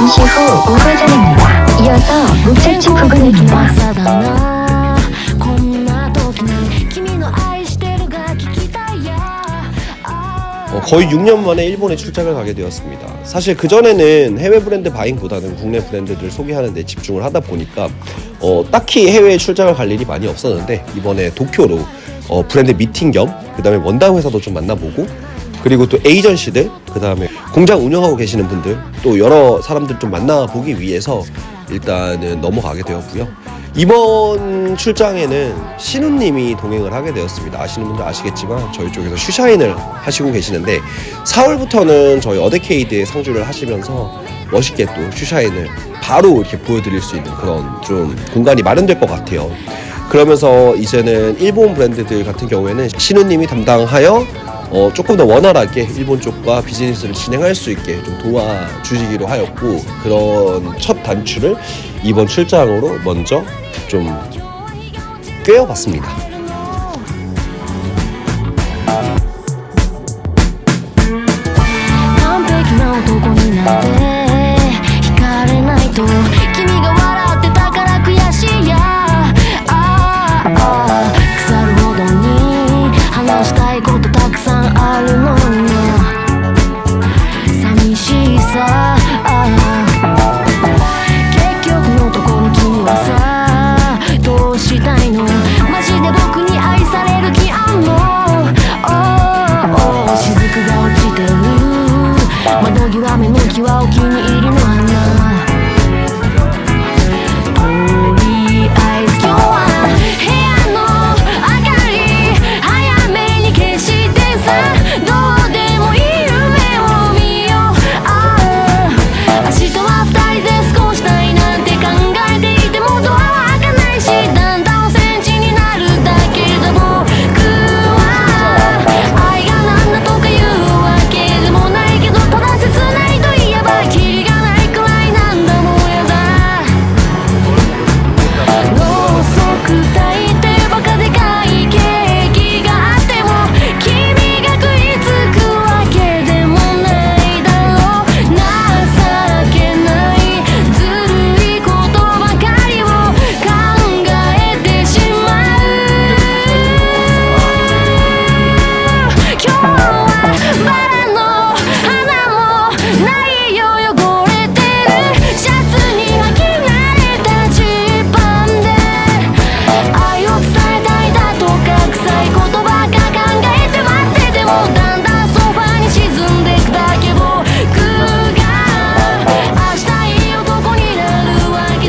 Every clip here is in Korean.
잠시 후 우회전입니다. 이어서 우측측 부근입니다. 어, 거의 6년 만에 일본에 출장을 가게 되었습니다. 사실 그전에는 해외 브랜드 바잉보다는 국내 브랜드들 소개하는 데 집중을 하다 보니까 어, 딱히 해외에 출장을 갈 일이 많이 없었는데 이번에 도쿄로 어, 브랜드 미팅 겸 그다음에 원당 회사도 좀 만나보고 그리고 또 에이전시들 그다음에 공장 운영하고 계시는 분들 또 여러 사람들 좀 만나보기 위해서 일단은 넘어가게 되었고요. 이번 출장에는 신우님이 동행을 하게 되었습니다. 아시는 분들 아시겠지만 저희 쪽에서 슈샤인을 하시고 계시는데 4월부터는 저희 어데케이드에 상주를 하시면서 멋있게 또 슈샤인을 바로 이렇게 보여드릴 수 있는 그런 좀 공간이 마련될 것 같아요. 그러면서 이제는 일본 브랜드들 같은 경우에는 신우님이 담당하여 어, 조금 더 원활하게 일본 쪽과 비즈니스를 진행할 수 있게 좀 도와주시기로 하였고 그런 첫 단추를 이번 출장으로 먼저 좀 꿰어봤습니다.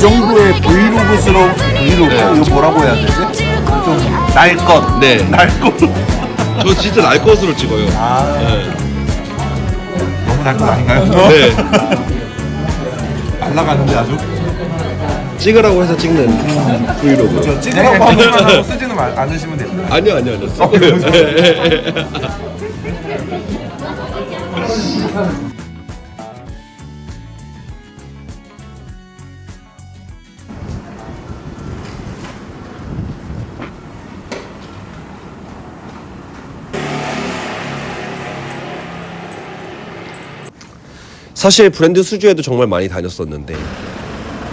정도의 브이로그스러 브이로그 네. 이거 뭐라고 해야 되지? 좀 날것 네. 날것 저 진짜 날 것으로 찍어요. 아 네. 너무 날것 아닌가요? 네. 날라가는데 아주 찍으라고 해서 찍는 음. 브이로그. 그렇죠. 저 찌그러고 하면 네. 쓰지는 말- 않으시면 됩니다. 아니요, 아니요, 아니요. 아, 그래요? 네. 사실 브랜드 수주에도 정말 많이 다녔었는데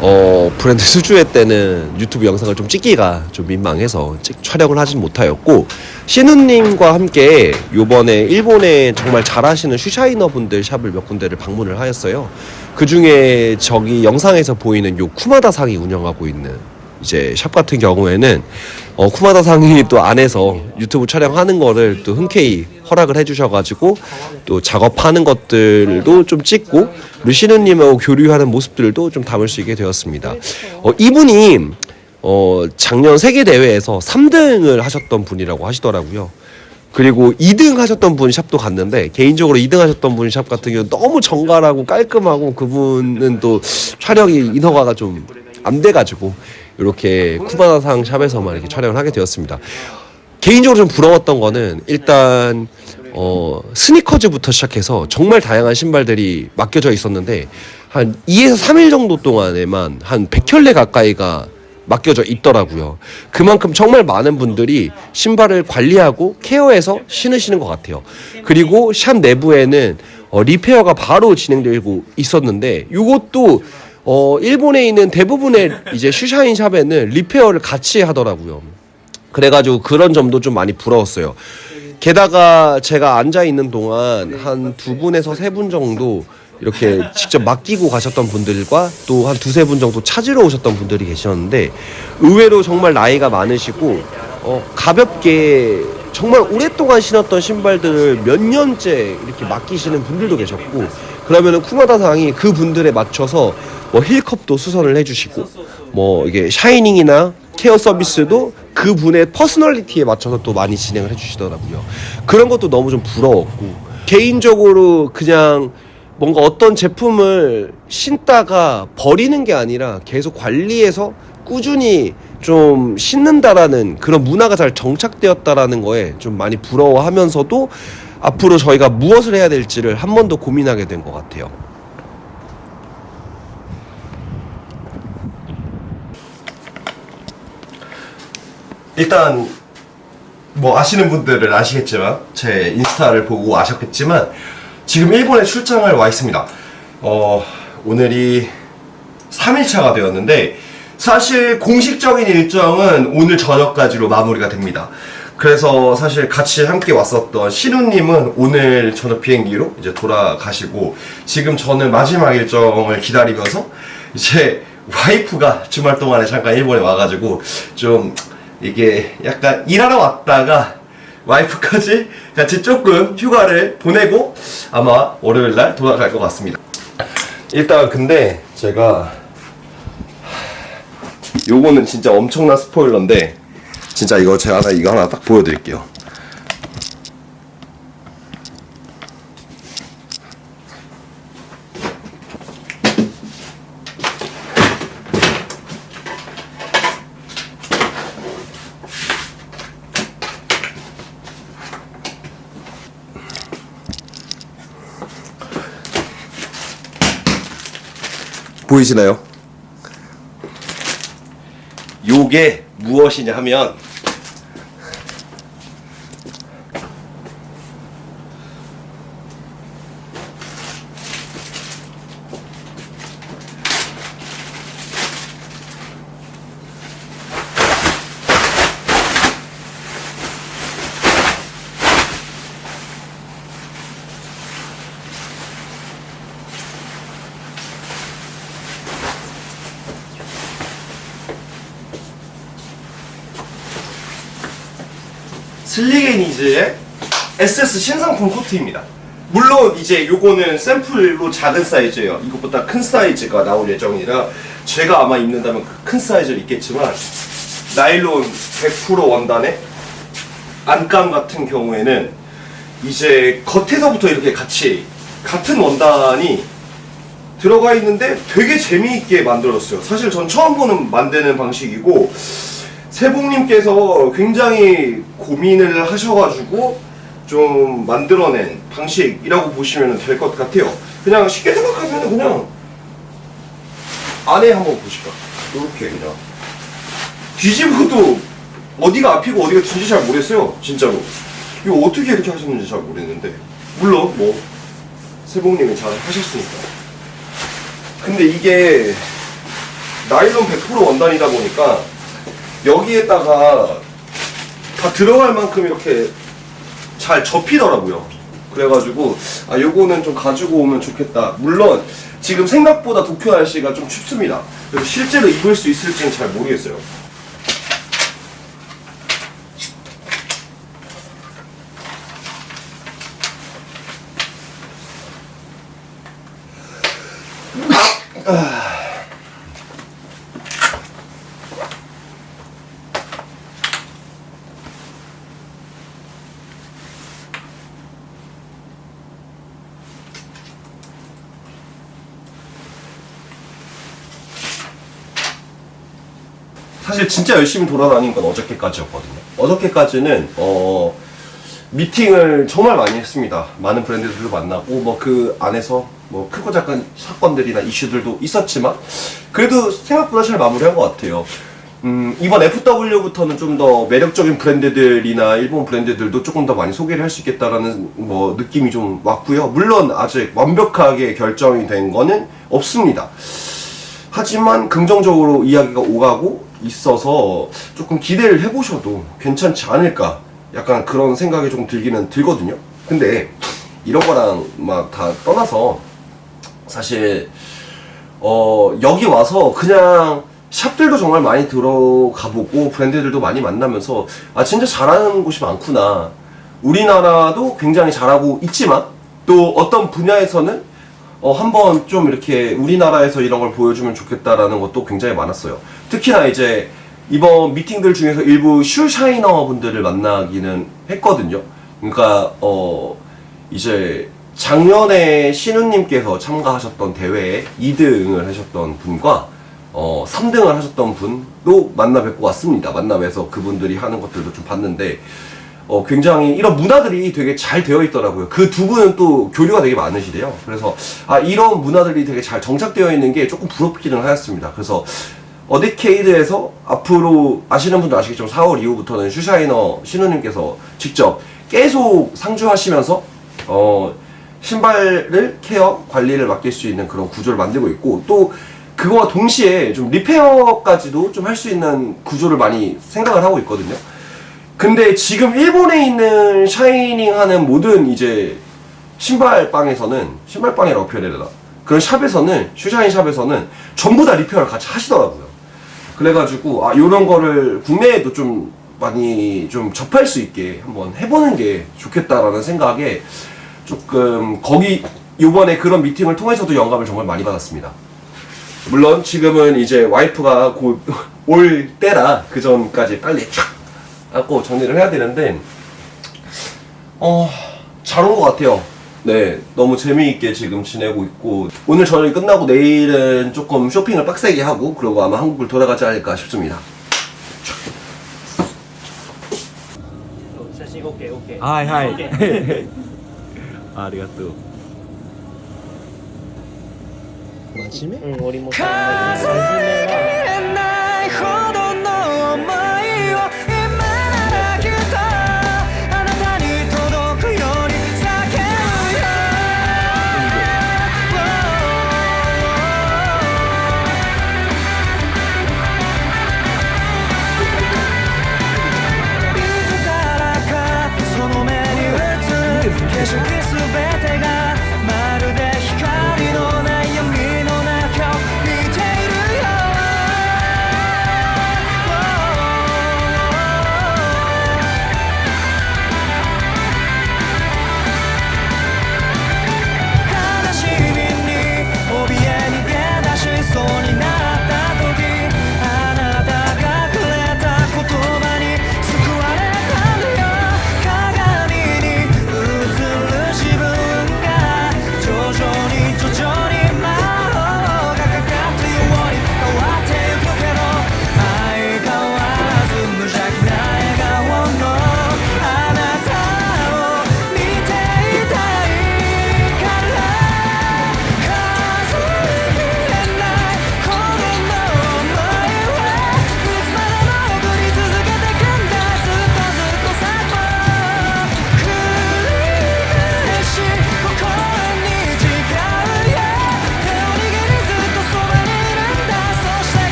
어 브랜드 수주회 때는 유튜브 영상을 좀 찍기가 좀 민망해서 찍, 촬영을 하진 못하였고 신우님과 함께 요번에 일본에 정말 잘하시는 슈샤이너 분들 샵을 몇 군데를 방문을 하였어요. 그 중에 저기 영상에서 보이는 요 쿠마다 상이 운영하고 있는 이제 샵 같은 경우에는 어, 쿠마다 상이 또 안에서 유튜브 촬영하는 거를 또 흔쾌히 허락을 해주셔가지고 또 작업하는 것들도 좀 찍고 루시누님하고 교류하는 모습들도 좀 담을 수 있게 되었습니다. 어, 이분이 어, 작년 세계 대회에서 3등을 하셨던 분이라고 하시더라고요. 그리고 2등 하셨던 분 샵도 갔는데 개인적으로 2등 하셨던 분 샵 같은 경우는 너무 정갈하고 깔끔하고 그분은 또 촬영이 인허가가 좀 안 돼가지고 이렇게 쿠바나상 샵에서만 이렇게 촬영을 하게 되었습니다. 개인적으로 좀 부러웠던 거는 일단 어, 스니커즈부터 시작해서 정말 다양한 신발들이 맡겨져 있었는데 한 2에서 3일 정도 동안에만 한 100켤레 가까이가 맡겨져 있더라고요. 그만큼 정말 많은 분들이 신발을 관리하고 케어해서 신으시는 것 같아요. 그리고 샵 내부에는 어, 리페어가 바로 진행되고 있었는데 이것도 어, 일본에 있는 대부분의 이제 슈샤인 샵에는 리페어를 같이 하더라고요. 그래가지고 그런 점도 좀 많이 부러웠어요. 게다가 제가 앉아 있는 동안 한 두 분에서 세 분 정도 이렇게 직접 맡기고 가셨던 분들과 또 한 두세 분 정도 찾으러 오셨던 분들이 계셨는데 의외로 정말 나이가 많으시고 어, 가볍게 정말 오랫동안 신었던 신발들을 몇 년째 이렇게 맡기시는 분들도 계셨고 그러면은 쿠마다상이 그 분들에 맞춰서 뭐 힐컵도 수선을 해주시고 뭐 이게 샤이닝이나 케어 서비스도 그 분의 퍼스널리티에 맞춰서 또 많이 진행을 해주시더라고요. 그런 것도 너무 좀 부러웠고 개인적으로 그냥 뭔가 어떤 제품을 신다가 버리는 게 아니라 계속 관리해서 꾸준히 좀 신는다라는 그런 문화가 잘 정착되었다라는 거에 좀 많이 부러워하면서도 앞으로 저희가 무엇을 해야 될지를 한 번 더 고민하게 된 것 같아요. 일단 뭐 아시는 분들은 아시겠지만 제 인스타를 보고 아셨겠지만 지금 일본에 출장을 와 있습니다. 어, 오늘이 3일차가 되었는데 사실 공식적인 일정은 오늘 저녁까지로 마무리가 됩니다. 그래서 사실 같이 함께 왔었던 신우님은 오늘 저녁 비행기로 이제 돌아가시고 지금 저는 마지막 일정을 기다리면서 이제 와이프가 주말 동안에 잠깐 일본에 와가지고 좀 이게 약간 일하러 왔다가 와이프까지 같이 조금 휴가를 보내고 아마 월요일 날 돌아갈 것 같습니다. 일단 근데 제가 요거는 진짜 엄청난 스포일러인데 진짜 이거 제가 하나 이거 하나 딱 보여드릴게요. 보이시나요? 요게 무엇이냐 하면 슬리게니즈의 SS 신상품 코트입니다. 물론 이제 요거는 샘플로 작은 사이즈예요. 이것보다 큰 사이즈가 나올 예정이라 제가 아마 입는다면 그 큰 사이즈를 입겠지만 나일론 100% 원단의 안감 같은 경우에는 이제 겉에서부터 이렇게 같이 같은 원단이 들어가 있는데 되게 재미있게 만들었어요. 사실 전 처음 보는 만드는 방식이고 세봉님께서 굉장히 고민을 하셔가지고 좀 만들어낸 방식이라고 보시면 될 것 같아요. 그냥 쉽게 생각하면 그냥 안에 한번 보실까? 이렇게 그냥 뒤집어도 어디가 앞이고 어디가 뒤인지 잘 모르겠어요. 진짜로. 이거 어떻게 이렇게 하셨는지 잘 모르겠는데 물론 뭐 세봉님이 잘 하셨으니까. 근데 이게 나일론 100% 원단이다 보니까 여기에다가 다 들어갈 만큼 이렇게 잘 접히더라고요. 그래가지고 아 요거는 좀 가지고 오면 좋겠다. 물론 지금 생각보다 도쿄 날씨가 좀 춥습니다. 실제로 입을 수 있을지는 잘 모르겠어요. 사실 진짜 열심히 돌아다닌 건 어저께까지였거든요. 어저께까지는 어 미팅을 정말 많이 했습니다. 많은 브랜드들도 만나고 뭐 그 안에서 뭐 크고 작은 사건들이나 이슈들도 있었지만 그래도 생각보다 잘 마무리한 것 같아요. 음, 이번 FW부터는 좀 더 매력적인 브랜드들이나 일본 브랜드들도 조금 더 많이 소개를 할 수 있겠다라는 뭐 느낌이 좀 왔고요. 물론 아직 완벽하게 결정이 된 거는 없습니다. 하지만 긍정적으로 이야기가 오가고 있어서 조금 기대를 해보셔도 괜찮지 않을까 약간 그런 생각이 좀 들기는 들거든요. 근데 이런 거랑 막 다 떠나서 사실 어 여기 와서 그냥 샵들도 정말 많이 들어가 보고 브랜드들도 많이 만나면서 아 진짜 잘하는 곳이 많구나 우리나라도 굉장히 잘하고 있지만 또 어떤 분야에서는 어 한번 좀 이렇게 우리나라에서 이런 걸 보여주면 좋겠다라는 것도 굉장히 많았어요 특히나 이제 이번 미팅들 중에서 일부 슈샤이너 분들을 만나기는 했거든요 그러니까 어 이제 작년에 신우님께서 참가하셨던 대회에 2등을 하셨던 분과 어, 3등을 하셨던 분도 만나 뵙고 왔습니다. 만나 뵈서 그분들이 하는 것들도 좀 봤는데 어, 굉장히 이런 문화들이 되게 잘 되어 있더라고요. 그 두 분은 또 교류가 되게 많으시대요. 그래서 아 이런 문화들이 되게 잘 정착되어 있는 게 조금 부럽기는 하였습니다. 그래서 어디케이드에서 앞으로 아시는 분도 아시겠지만 4월 이후부터는 슈샤이너 신우님께서 직접 계속 상주하시면서 어 신발을 케어 관리를 맡길 수 있는 그런 구조를 만들고 있고 또 그거와 동시에 좀 리페어까지도 좀 할 수 있는 구조를 많이 생각을 하고 있거든요. 근데 지금 일본에 있는 샤이닝 하는 모든 이제 신발방에서는 신발방이라고 표현해야 되나? 그런 샵에서는 슈샤인 샵에서는 전부 다 리페어를 같이 하시더라고요. 그래가지고 아 요런 거를 국내에도 좀 많이 좀 접할 수 있게 한번 해보는 게 좋겠다라는 생각에 조금 거기 요번에 그런 미팅을 통해서도 영감을 정말 많이 받았습니다. 물론 지금은 이제 와이프가 곧 올 때라 그 전까지 빨리 촥 하고 정리를 해야 되는데 어 잘 온 것 같아요. 네 너무 재미있게 지금 지내고 있고 오늘 저녁이 끝나고 내일은 조금 쇼핑을 빡세게 하고 그리고 아마 한국을 돌아가지 않을까 싶습니다. 写真 OK OK はいはい。ありがとう。真面目うん森本数さ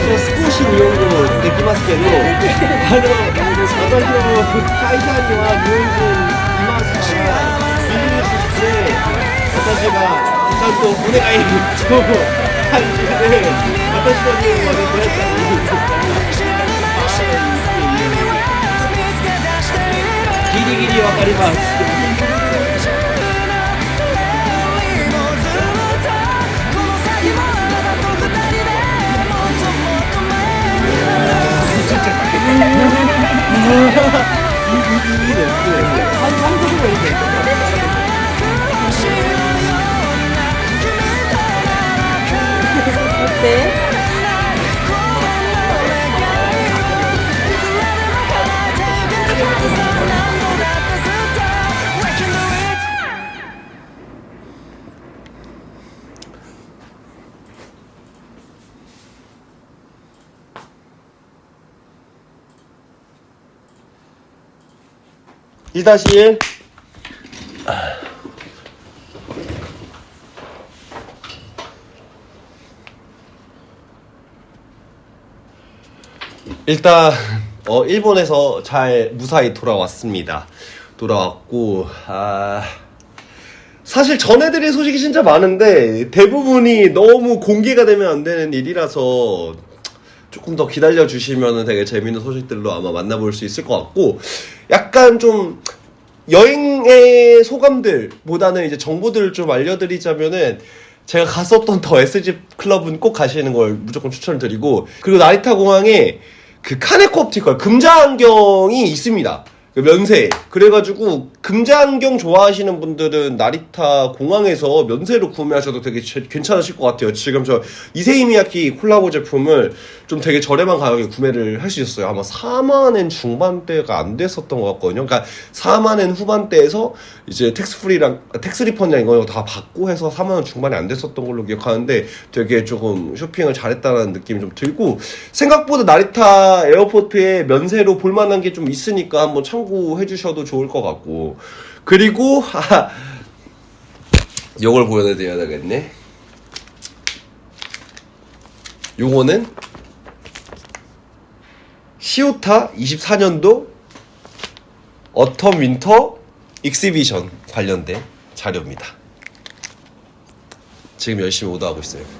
と少しに読むこできますけど、あの私の会社には日本人いますから、ビビりして、私がちゃんとお願いと感じで、私の日本まで皆さんに言ってたら、ギリギリわかります。Yeah. 1다시 1 일단 어 일본에서 잘 무사히 돌아왔습니다. 돌아왔고 아 사실 전해드릴 소식이 진짜 많은데 대부분이 너무 공개가 되면 안 되는 일이라서 조금 더 기다려 주시면 되게 재밌는 소식들로 아마 만나볼 수 있을 것 같고 약간 좀 여행의 소감들보다는 이제 정보들을 좀 알려드리자면은 제가 갔었던 더 SG 클럽은 꼭 가시는 걸 무조건 추천드리고 그리고 나리타 공항에 그 카네코 옵티컬 금자 안경이 있습니다. 그 면세. 그래가지고 금자안경 좋아하시는 분들은 나리타 공항에서 면세로 구매하셔도 되게 제- 괜찮으실 것 같아요. 지금 저 이세이미야키 콜라보 제품을 좀 되게 저렴한 가격에 구매를 할 수 있었어요. 아마 4만엔 중반대가 안 됐었던 것 같거든요. 그러니까 4만엔 후반대에서 이제 텍스 프리랑 텍스 리펀이랑 이거 다 받고 해서 4만원 중반에 안 됐었던 걸로 기억하는데 되게 조금 쇼핑을 잘했다는 느낌이 좀 들고 생각보다 나리타 에어포트에 면세로 볼만한 게 좀 있으니까 한번 참 고해 주셔도 좋을 것 같고 그리고 아, 요걸 보여드려야 되겠네 요거는 시오타 24년도 어텀 윈터 익시비션 관련된 자료입니다. 지금 열심히 오더하고 있어요.